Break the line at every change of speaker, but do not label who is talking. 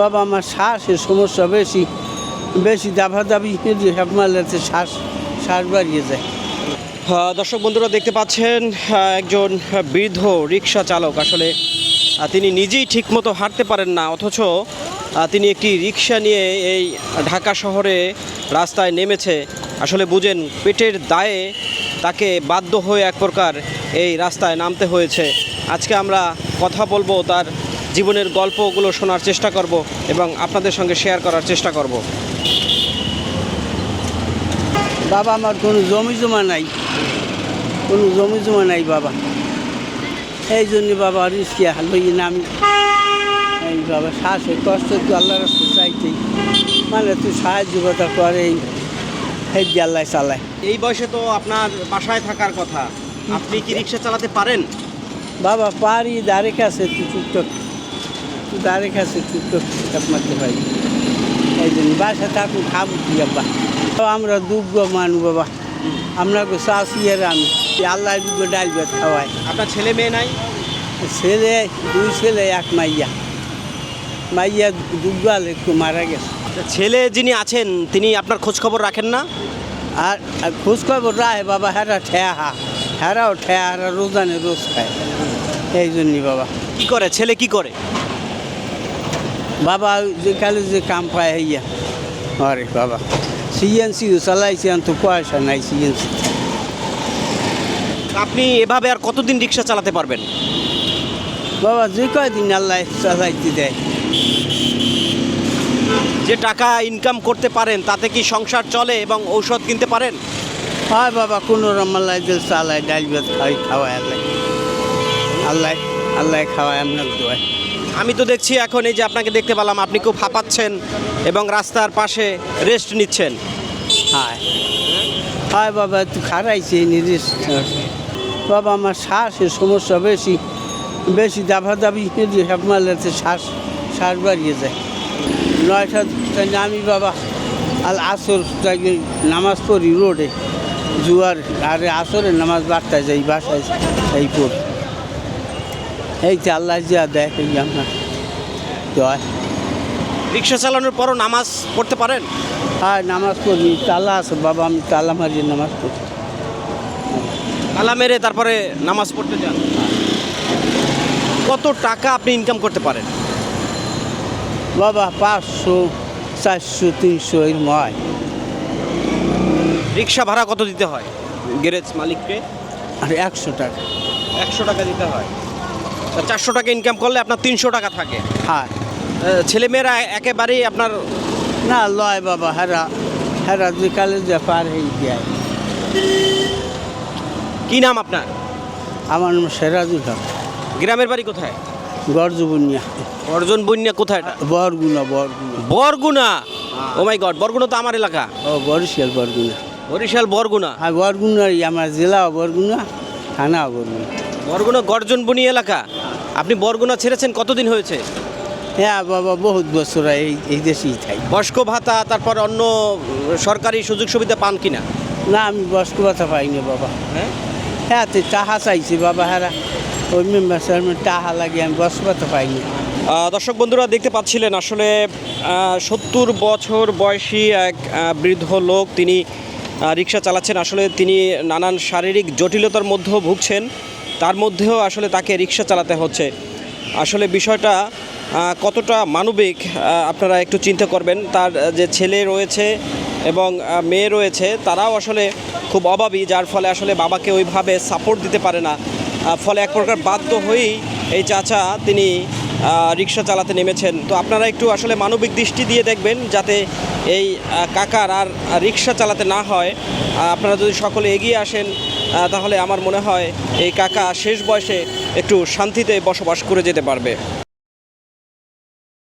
বাবা আমার শ্বাসের সমস্যা বেশি বেশি দাবাদাবি হেপ মারলে শ্বাস শ্বাস বাড়িয়ে যায়।
দর্শক বন্ধুরা দেখতে পাচ্ছেন একজন বৃদ্ধ রিক্সা চালক। আসলে তিনি নিজেই ঠিকমতো হাঁটতে পারেন না, অথচ তিনি একটি রিক্সা নিয়ে এই ঢাকা শহরে রাস্তায় নেমেছে। আসলে বুঝেন, পেটের দায়ে তাকে বাধ্য হয়ে এক প্রকার এই রাস্তায় নামতে হয়েছে। আজকে আমরা কথা বলব তার জীবনের গল্পগুলো শোনার চেষ্টা করব এবং আপনাদের সঙ্গে শেয়ার করার চেষ্টা করব।
বাবা আমার কোনো জমি জমা নাই। কোনো জমি জমা নাই বাবা। এই জন্য বাবা রিস্কে লই নামি এই বাবা শ্বাসে কষ্ট তো আল্লাহ রাস্তা চাইতে। মানে তুই সাহায্য কথা করে। এই আল্লাহ চালায়।
এই বয়সে তো আপনার বাসায় থাকার কথা। আপনি কি রিক্সা চালাতে পারেন?
বাবা পারি দাঁড়ে কাছে তুই টুকটক তুই দাঁড়ে কাছে চাপ মারতে পারি। এই জন্য বাসা থাকুন খাব কি বাবা তো আমরা দুগ্গ মানু বাবা। শাশি আর আমি। আল্লাহ দুগ্গ ডাল ভাত খাওয়াই
আপনার ছেলে মেয়ে নাই?
ছেলে দুই ছেলে এক মাইয়া। মাইয়া দুগ্গাল একটু মারা গেছে।
ছেলে যিনি আছেন তিনি আপনার খোঁজ খবর রাখেন না?
আর আর খোঁজ খবর রায় বাবা হেরা ঠেয়া হা হেরাও ঠেয়া হারা রোজানে রোজ খায়। এই জন্যই বাবা।
কি করে? ছেলে কি করে?
বাবা যে কালে যে কাম পায় হইয়া। আরে বাবা সিএনসি চালাইছে তো পয়সা নাই সিএনসি।
আপনি এভাবে আর কতদিন রিক্সা চালাতে পারবেন?
বাবা যে কয়দিন আল্লাহ চালাইতে দেয়।
যে টাকা ইনকাম করতে পারেন তাতে কি সংসার চলে এবং ঔষধ কিনতে পারেন?
হয় বাবা কোনো রমাল্লাই দিল চালায় ডাল ভাত খাওয়াই খাওয়ায় আল্লাহ। আল্লাহ আল্লাহ খাওয়ায় আপনার দোয়ায়।
আমি তো দেখছি এখন এই যে আপনাকে দেখতে পেলাম, আপনি খুব হাঁপাচ্ছেন এবং রাস্তার পাশে রেস্ট নিচ্ছেন।
হ্যাঁ। হয় বাবা, একটু খারাইছে নির্দিষ্ট বাবা, আমার শ্বাসের সমস্যা বেশি। বেশি দাবাদাবি হেপ মারলে শ্বাস শ্বাস বাড়িয়ে যায়। নয়টা আমি বাবা, আল আসর নামাজ পড়ি রোডে। জুয়ার আরে আসরে নামাজ বার্তায় যাই, বাসায় এই পড়ি। এই তো আল্লাহ যা দেয় এই আমরা জয়
রিক্সা চালানোর পরও নামাজ পড়তে পারেন?
হ্যাঁ নামাজ পড়ি। তালা আছে বাবা আমি তালা মারিয়ে নামাজ পড়ি।
তালা মেরে তারপরে নামাজ পড়তে যান। কত টাকা আপনি ইনকাম করতে পারেন?
বাবা পাঁচশো চারশো তিনশো এর হয়
রিক্সা ভাড়া কত দিতে হয়? গ্যারেজ মালিককে?
আর একশো টাকা।
একশো টাকা দিতে হয়। চারশো টাকা ইনকাম করলে আপনার তিনশো টাকা থাকে।
হ্যাঁ।
ছেলেমেয়েরা একেবারেই আপনার
না লয় বাবা হেরা হেরা যে কালে যে পার হয়ে যায়।
কি নাম আপনার?
আমার নাম সেরাজুল হক।
গ্রামের বাড়ি কোথায়?
গরজুবনিয়া।
অর্জন বন্যা কোথায়
Barguna Barguna.
Barguna? Oh my god Barguna তো আমার এলাকা।
ও বরিশাল বরগুনা।
বরিশাল বরগুনা?
আর বরগুনা আমার জেলা বরগুনা থানা বরগুনা।
বরগুনা গর্জন বনি এলাকা? আপনি বরগুনা ছেড়েছেন কতদিন হয়েছে?
হ্যাঁ বাবা বহুত বছর এই এই দেশেই থাই
বয়স্ক ভাতা তারপর অন্য সরকারি সুযোগ সুবিধা পান কিনা?
না আমি বয়স্ক ভাতা পাইনি বাবা।
হ্যাঁ?
হ্যাঁ তো টাহা চাইছি বাবা হারা ওই মেম্বার চেয়ারম্যান টাহা লাগে আমি বয়স্ক ভাতা পাইনি।
দর্শক বন্ধুরা দেখতে পাচ্ছিলেন আসলে সত্তর বছর বয়সী এক বৃদ্ধ লোক। তিনি রিক্সা চালাচ্ছেন। আসলে তিনি নানান শারীরিক জটিলতার মধ্যেও ভুগছেন। তার মধ্যেও আসলে তাকে রিক্সা চালাতে হচ্ছে। আসলে বিষয়টা কতটা মানবিক আপনারা একটু চিন্তা করবেন। তার যে ছেলে রয়েছে এবং মেয়ে রয়েছে, তারাও আসলে খুব অভাবী, যার ফলে আসলে বাবাকে ওইভাবে সাপোর্ট দিতে পারে না। ফলে এক প্রকার বাধ্য হয়েই এই চাচা, তিনি রিক্সা চালাতে নেমেছেন। তো আপনারা একটু আসলে মানবিক দৃষ্টি দিয়ে দেখবেন যাতে এই কাকার আর রিক্সা চালাতে না হয়। আপনারা যদি সকলে এগিয়ে আসেন তাহলে আমার মনে হয় এই কাকা শেষ বয়সে একটু শান্তিতে বসবাস করে যেতে পারবে।